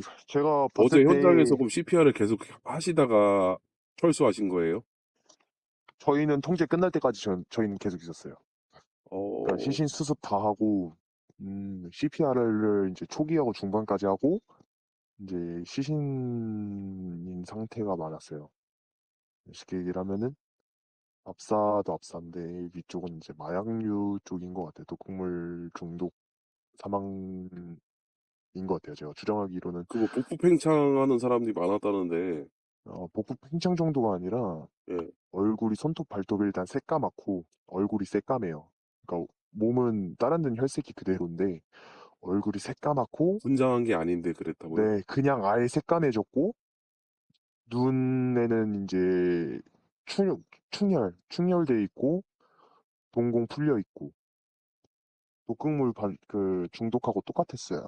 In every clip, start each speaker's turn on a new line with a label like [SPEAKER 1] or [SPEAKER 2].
[SPEAKER 1] 그 제가
[SPEAKER 2] 어제
[SPEAKER 1] 봤을 때
[SPEAKER 2] 현장에서 그럼 CPR을 계속 하시다가 철수하신 거예요?
[SPEAKER 1] 저희는 통제 끝날 때까지 저, 저희는 계속 있었어요.
[SPEAKER 2] 어,
[SPEAKER 1] 그러니까 시신 수습 다 하고 음, CPR을 이제 초기하고 중반까지 하고 이제 시신인 상태가 많았어요. 쉽게 얘기를 하면은 압사도 압사인데 위쪽은 이제 마약류 쪽인 것 같아요. 독극물 중독 사망 인 것 같아요. 제가 추정하기로는
[SPEAKER 2] 그뭐 복부 팽창하는 사람들이 많았다는데,
[SPEAKER 1] 어, 복부 팽창 정도가 아니라
[SPEAKER 2] 예.
[SPEAKER 1] 얼굴이 손톱 발톱이 일단 새까맣고 얼굴이 새까매요. 그러니까 몸은 다른 데는 혈색이 그대로인데 얼굴이 새까맣고
[SPEAKER 2] 분장한 게 아닌데 그랬다고요?
[SPEAKER 1] 네 그냥 아예 새까매졌고 눈에는 이제 충, 충혈 충혈돼 있고 동공 풀려 있고 독극물 반, 그 중독하고 똑같았어요.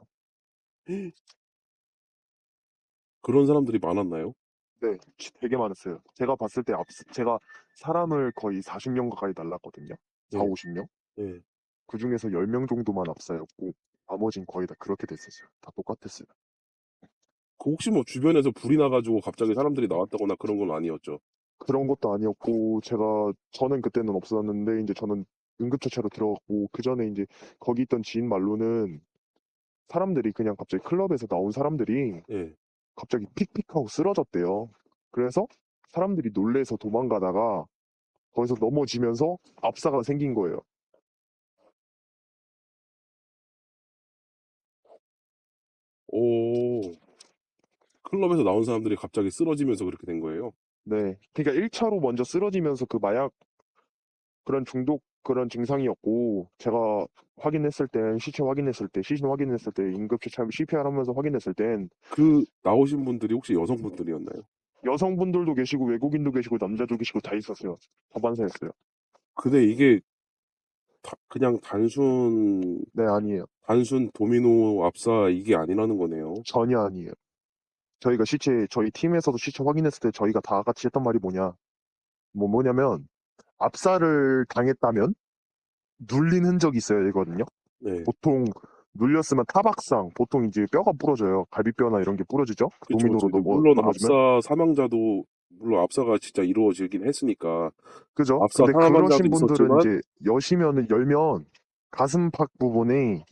[SPEAKER 2] 그런 사람들이 많았나요?
[SPEAKER 1] 네, 지- 되게 많았어요. 제가 봤을 때 앞, 제가 사람을 거의 40명 가까이 날랐거든요. 4,
[SPEAKER 2] 네.
[SPEAKER 1] 50명.
[SPEAKER 2] 예.
[SPEAKER 1] 그 중에서 10명 정도만 압사였고 나머진 거의 다 그렇게 됐었어요. 다 똑같았어요.
[SPEAKER 2] 그 혹시 뭐 주변에서 불이 나가지고 갑자기 사람들이 나왔다거나 그런 건 아니었죠?
[SPEAKER 1] 그런 것도 아니었고 제가 저는 그때는 없었는데 이제 저는 응급처치로 들어갔고 그 전에 이제 거기 있던 지인 말로는 사람들이 그냥 갑자기 클럽에서 나온 사람들이
[SPEAKER 2] 예.
[SPEAKER 1] 갑자기 픽픽하고 쓰러졌대요. 그래서 사람들이 놀래서 도망가다가 거기서 넘어지면서 압사가 생긴 거예요.
[SPEAKER 2] 오, 클럽에서 나온 사람들이 갑자기 쓰러지면서 그렇게 된 거예요?
[SPEAKER 1] 네. 그러니까 1차로 먼저 쓰러지면서 그 마약 그런 중독 그런 증상이었고 제가 확인했을 땐 시체 확인했을 때 시신 확인했을 때 응급처치 CPR 하면서 확인했을 땐
[SPEAKER 2] 그 나오신 분들이 혹시 여성분들이었나요?
[SPEAKER 1] 여성분들도 계시고 외국인도 계시고 남자도 계시고 다 있었어요. 다반사였어요.
[SPEAKER 2] 근데 이게 다- 그냥 단순
[SPEAKER 1] 네, 아니에요.
[SPEAKER 2] 단순 도미노 압사 이게 아니라는 거네요.
[SPEAKER 1] 전혀 아니에요. 저희가 시체 저희 팀에서도 시체 확인했을 때 저희가 다 같이 했던 말이 뭐냐? 뭐 뭐냐면 압사를 당했다면 눌린 흔적이 있어야 되거든요.
[SPEAKER 2] 네.
[SPEAKER 1] 보통 눌렸으면 타박상 보통 이제 뼈가 부러져요. 갈비뼈나 이런 게 부러지죠.
[SPEAKER 2] 그쵸,
[SPEAKER 1] 도미노로. 넘어,
[SPEAKER 2] 물론. 압사 사망자도 물론 압사가 진짜 이루어지긴 했으니까
[SPEAKER 1] 그죠?
[SPEAKER 2] 압사
[SPEAKER 1] 근데 그러신 분들은
[SPEAKER 2] 있었지만-
[SPEAKER 1] 이제 여시면은 열면 가슴팍 부분에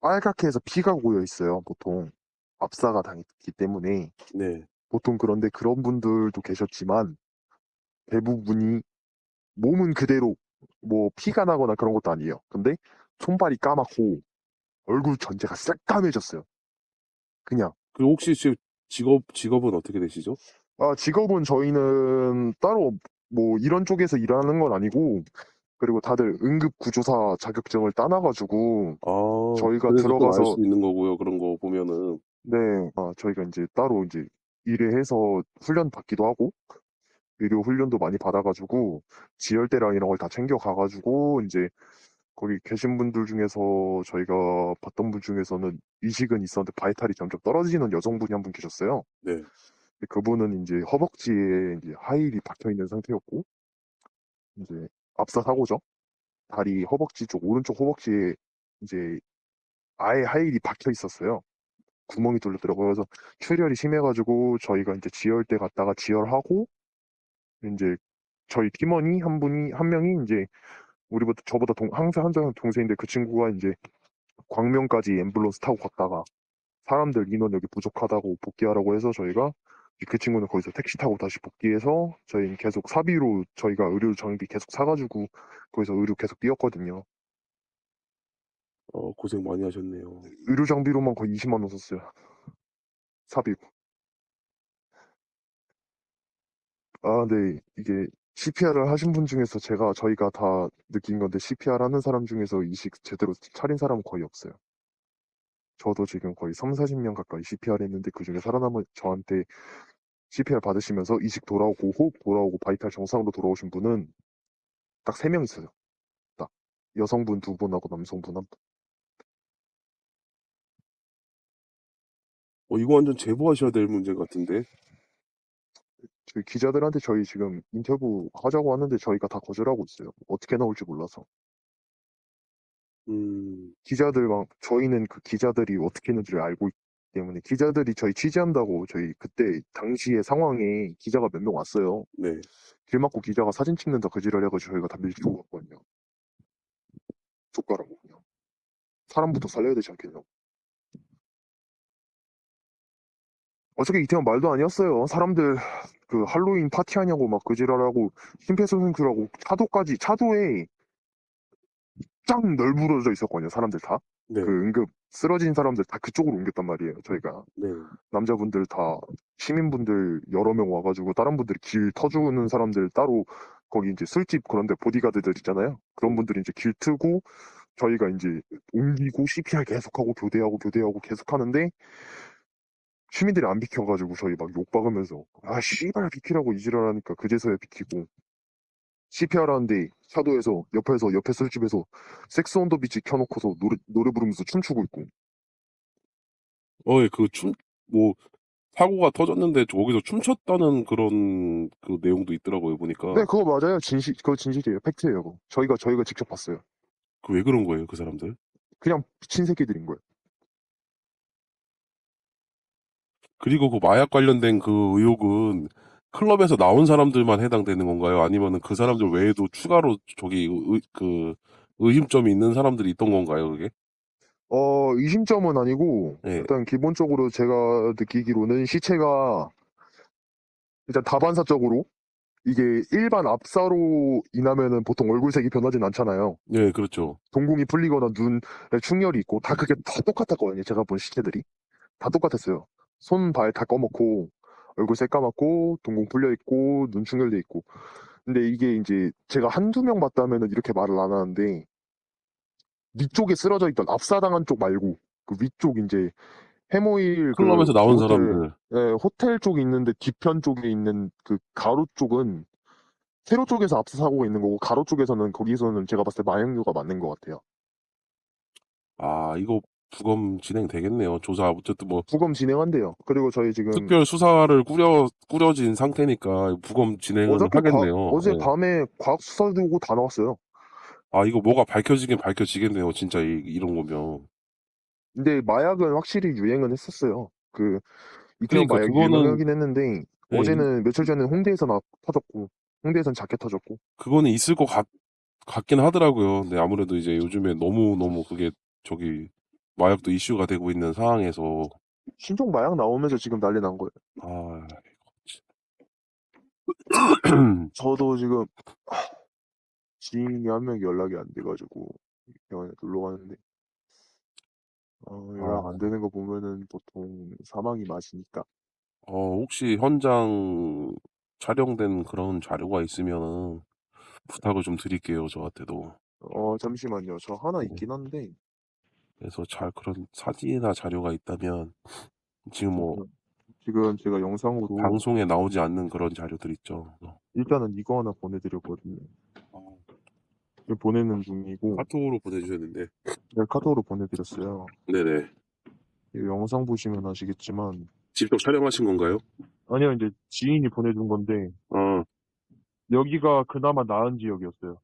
[SPEAKER 1] 빨갛게 해서 피가 고여 있어요. 보통 압사가 당했기 때문에
[SPEAKER 2] 네.
[SPEAKER 1] 보통 그런데 그런 분들도 계셨지만 대부분이 몸은 그대로 뭐 피가 나거나 그런 것도 아니에요. 근데 손발이 까맣고 얼굴 전체가 새까매졌어요. 그냥
[SPEAKER 2] 그 혹시 지금 직업 직업은 어떻게 되시죠?
[SPEAKER 1] 아, 직업은 저희는 따로 뭐 이런 쪽에서 일하는 건 아니고 그리고 다들 응급 구조사 자격증을 따놔가지고
[SPEAKER 2] 아,
[SPEAKER 1] 저희가
[SPEAKER 2] 그래서 또
[SPEAKER 1] 들어가서-
[SPEAKER 2] 알 수 있는 거고요. 그런 거 보면은
[SPEAKER 1] 네, 아, 저희가 이제 따로 이제 일해서 훈련 받기도 하고 의료 훈련도 많이 받아가지고 지혈대랑 이런 걸 다 챙겨 가가지고 이제 거기 계신 분들 중에서 저희가 봤던 분 중에서는 이식은 있었는데 바이탈이 점점 떨어지는 여성분이 한 분 계셨어요.
[SPEAKER 2] 네.
[SPEAKER 1] 그분은 이제 허벅지에 이제 하일이 박혀 있는 상태였고 이제 압사 사고죠. 다리 허벅지 쪽 오른쪽 허벅지에 이제 아예 하일이 박혀 있었어요. 구멍이 뚫렸더라고요. 그래서 출혈이 심해가지고 저희가 이제 지혈대 갔다가 지혈하고 이제 저희 팀원이 한 분이 한 명이 이제 우리보다 저보다 동, 항상 한장 동생인데 그 친구가 이제 광명까지 앰뷸런스 타고 갔다가 사람들 인원 여기 부족하다고 복귀하라고 해서 저희가 그 친구는 거기서 택시 타고 다시 복귀해서 저희는 계속 사비로 저희가 의료 장비 계속 사가지고 거기서 의료 계속 뛰었거든요.
[SPEAKER 2] 어, 고생 많이 하셨네요.
[SPEAKER 1] 의료 장비로만 거의 20만 원 썼어요. 사비고. 아, 네. 이게 CPR을 하신 분 중에서 제가 저희가 다 느낀 건데 CPR 하는 사람 중에서 이식 제대로 차린 사람은 거의 없어요. 저도 지금 거의 3, 40명 가까이 CPR 했는데 그중에 살아남은 저한테 CPR 받으시면서 이식 돌아오고 호흡 돌아오고 바이탈 정상으로 돌아오신 분은 딱 3명 있어요. 딱 여성분 두 분하고 남성분 한 분.
[SPEAKER 2] 어, 이거 완전 제보하셔야 될 문제 같은데.
[SPEAKER 1] 저희 기자들한테 저희 지금 인터뷰 하자고 하는데 저희가 다 거절하고 있어요. 어떻게 나올지 몰라서.
[SPEAKER 2] 음,
[SPEAKER 1] 기자들 막 저희는 그 기자들이 어떻게 했는지를 알고 있- 때문에 기자들이 저희 취재한다고 저희 그때 당시의 상황에 기자가 몇 명 왔어요.
[SPEAKER 2] 네.
[SPEAKER 1] 길 막고 기자가 사진 찍는다 그 지랄 해가지고 저희가 다 밀치고 갔거든요. 족가라고 그냥. 사람부터 살려야 되지 않겠냐고. 어저께 이태원 말도 아니었어요. 사람들 그 할로윈 파티하냐고 막 그 지랄하고 심폐소생술하고 차도까지 차도에 쫙 널브러져 있었거든요. 사람들 다.
[SPEAKER 2] 네.
[SPEAKER 1] 그 응급 쓰러진 사람들 다 그쪽으로 옮겼단 말이에요. 저희가
[SPEAKER 2] 네.
[SPEAKER 1] 남자분들 다 시민분들 여러 명 와가지고 다른 분들이 길 터주는 사람들 따로 거기 이제 술집 그런데 보디가드들 있잖아요. 그런 분들이 이제 길 트고 저희가 이제 옮기고 CPR 계속하고 교대하고 교대하고 계속 하는데 시민들이 안 비켜가지고 저희 막 욕 박으면서 아 씨발 비키라고 이지랄하니까 그제서야 비키고 CPR 하는데 차도에서 옆에서 옆에 술집에서 섹스 온 더 비치 켜놓고서 노래 노래 부르면서 춤추고 있고
[SPEAKER 2] 어, 예, 그 춤, 뭐, 사고가 터졌는데 거기서 춤췄다는 그런 그 내용도 있더라고요, 보니까.
[SPEAKER 1] 네 그거 맞아요 진실 그거 진실이에요 팩트예요 그거. 저희가 저희가 직접 봤어요
[SPEAKER 2] 그 왜 그런 거예요, 그 사람들?
[SPEAKER 1] 그냥 미친 새끼들인 거예요
[SPEAKER 2] 그리고 그 마약 관련된 그 의혹은 클럽에서 나온 사람들만 해당되는 건가요? 아니면은 그 사람들 외에도 추가로 저기 의, 그 의심점이 있는 사람들이 있던 건가요, 그게?
[SPEAKER 1] 어 의심점은 아니고
[SPEAKER 2] 네.
[SPEAKER 1] 일단 기본적으로 제가 느끼기로는 시체가 일단 다반사적으로 이게 일반 압사로 인하면은 보통 얼굴색이 변하진 않잖아요
[SPEAKER 2] 네, 그렇죠.
[SPEAKER 1] 동공이 풀리거나 눈에 충혈이 있고 다 그게 다 똑같았거든요 제가 본 시체들이 다 똑같았어요 손 발 다 검었고 얼굴 새까맣고 동공 풀려 있고 눈 충혈돼 있고 근데 이게 이제 제가 한두 명 봤다면은 이렇게 말을 안 하는데 위쪽에 쓰러져 있던 압사당한 쪽 말고 그 위쪽 이제 해모일 그
[SPEAKER 2] 클럽에서 나온
[SPEAKER 1] 호텔,
[SPEAKER 2] 사람들.
[SPEAKER 1] 예, 호텔 쪽에 있는데 뒤편 쪽에 있는 그 가로 쪽은 세로 쪽에서 압사 사고가 있는 거고 가로 쪽에서는 거기서는 제가 봤을 때 마약류가 맞는 것 같아요.
[SPEAKER 2] 아, 이거 부검 진행되겠네요. 조사, 어쨌든 뭐,
[SPEAKER 1] 부검 진행한대요. 그리고 저희 지금
[SPEAKER 2] 특별 수사를 꾸려, 꾸려진 상태니까 부검 진행을
[SPEAKER 1] 어저께 과-
[SPEAKER 2] 하겠네요.
[SPEAKER 1] 어제
[SPEAKER 2] 네.
[SPEAKER 1] 밤에 과학 수사도 오고 다 나왔어요.
[SPEAKER 2] 아, 이거 뭐가 밝혀지긴 밝혀지겠네요. 진짜 이, 이런 거면.
[SPEAKER 1] 근데 마약은 확실히 유행은 했었어요. 그 이태원
[SPEAKER 2] 그러니까
[SPEAKER 1] 마약
[SPEAKER 2] 그거는-
[SPEAKER 1] 유명하긴 했는데
[SPEAKER 2] 네,
[SPEAKER 1] 어제는 며칠 전에 홍대에서 나 터졌고 홍대에선 작게 터졌고
[SPEAKER 2] 그거는 있을 것 같, 같긴 하더라고요. 근데 아무래도 이제 요즘에 너무 너무 그게 저기 마약도 이슈가 되고 있는 상황에서
[SPEAKER 1] 신종 마약 나오면서 지금 난리 난 거예요.
[SPEAKER 2] 아,
[SPEAKER 1] 저도 지금 지인이 한 명이 연락이 안 돼가지고 병원에 놀러 가는데 어, 연락
[SPEAKER 2] 아.
[SPEAKER 1] 안 되는 거 보면은 보통 사망이 맞으니까
[SPEAKER 2] 어, 혹시 현장 촬영된 그런 자료가 있으면은 부탁을 좀 드릴게요, 저한테도.
[SPEAKER 1] 어 잠시만요 저 하나
[SPEAKER 2] 네.
[SPEAKER 1] 있긴 한데
[SPEAKER 2] 그래서 잘 그런 사진이나 자료가 있다면 지금 뭐
[SPEAKER 1] 지금 제가 영상으로
[SPEAKER 2] 방송에 나오지 않는 그런 자료들 있죠.
[SPEAKER 1] 일단은 이거 하나 보내드렸거든요. 지금 보내는 중이고
[SPEAKER 2] 카톡으로 보내주셨는데.
[SPEAKER 1] 네, 카톡으로 보내드렸어요.
[SPEAKER 2] 네네.
[SPEAKER 1] 이 영상 보시면 아시겠지만
[SPEAKER 2] 직접 촬영하신 건가요?
[SPEAKER 1] 아니요 이제 지인이 보내준 건데
[SPEAKER 2] 아,
[SPEAKER 1] 여기가 그나마 나은 지역이었어요.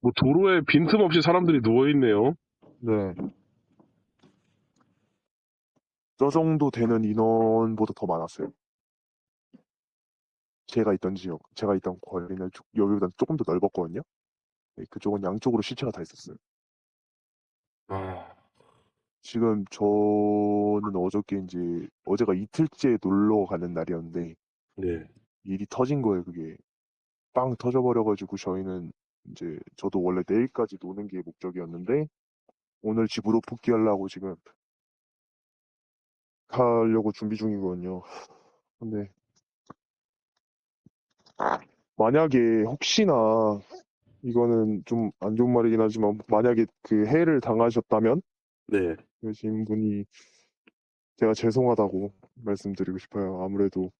[SPEAKER 2] 뭐 도로에 빈틈없이 사람들이 누워있네요.
[SPEAKER 1] 네. 저 정도 되는 인원보다 더 많았어요. 제가 있던 지역, 제가 있던 거리는 조- 여기보다 조금 더 넓었거든요. 네, 그쪽은 양쪽으로 시체가 다 있었어요.
[SPEAKER 2] 아,
[SPEAKER 1] 지금 저는 어저께 이제 어제가 이틀째 놀러 가는 날이었는데
[SPEAKER 2] 네.
[SPEAKER 1] 일이 터진 거예요, 그게. 빵 터져버려가지고 저희는 이제 저도 원래 내일까지 노는 게 목적이었는데 오늘 집으로 복귀하려고 지금 가려고 준비 중이거든요. 근데 만약에 혹시나 이거는 좀 안 좋은 말이긴 하지만 만약에 그 해를 당하셨다면
[SPEAKER 2] 네.
[SPEAKER 1] 그러신 분이 제가 죄송하다고 말씀드리고 싶어요. 아무래도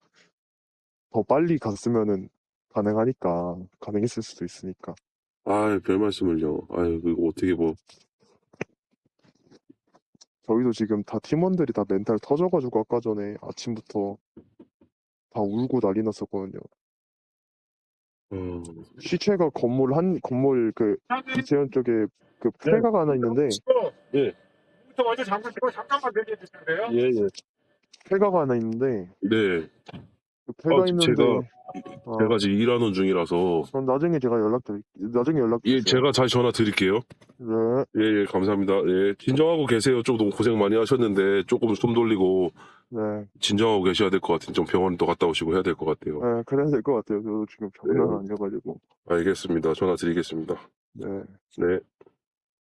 [SPEAKER 1] 더 빨리 갔으면은 가능하니까 가능했을 수도 있으니까
[SPEAKER 2] 아, 별 말씀을요. 아유, 그거 어떻게 뭐,
[SPEAKER 1] 저희도 지금 다 팀원들이 다 멘탈 터져가지고 아까 전에 아침부터 다 울고 난리 났었거든요.
[SPEAKER 2] 어,
[SPEAKER 1] 시체가 건물 한 건물 그 이태원 쪽에 그 폐가가 하나 있는데
[SPEAKER 2] 예.
[SPEAKER 3] 저 먼저 잠그시고 잠깐만 대기해 주실래요?
[SPEAKER 2] 예, 예.
[SPEAKER 1] 폐가가 하나 있는데
[SPEAKER 2] 네.
[SPEAKER 1] 그 폐가
[SPEAKER 2] 어,
[SPEAKER 1] 있는데
[SPEAKER 2] 제가-
[SPEAKER 1] 어,
[SPEAKER 2] 제가 지금 일하는 중이라서.
[SPEAKER 1] 그럼 나중에 제가 연락드릴 나중에 연락
[SPEAKER 2] 예,
[SPEAKER 1] 주세요.
[SPEAKER 2] 제가 다시 전화 드릴게요.
[SPEAKER 1] 네.
[SPEAKER 2] 예, 예, 감사합니다. 예, 진정하고 계세요. 좀 너무 고생 많이 하셨는데, 조금 숨 돌리고,
[SPEAKER 1] 네.
[SPEAKER 2] 진정하고 계셔야 될 것 같은, 좀 병원도 갔다 오시고 해야 될 것 같아요.
[SPEAKER 1] 네, 그래야 될 것 같아요. 저도 지금 장난
[SPEAKER 2] 네.
[SPEAKER 1] 아니어가지고.
[SPEAKER 2] 알겠습니다. 전화 드리겠습니다.
[SPEAKER 1] 네.
[SPEAKER 2] 네.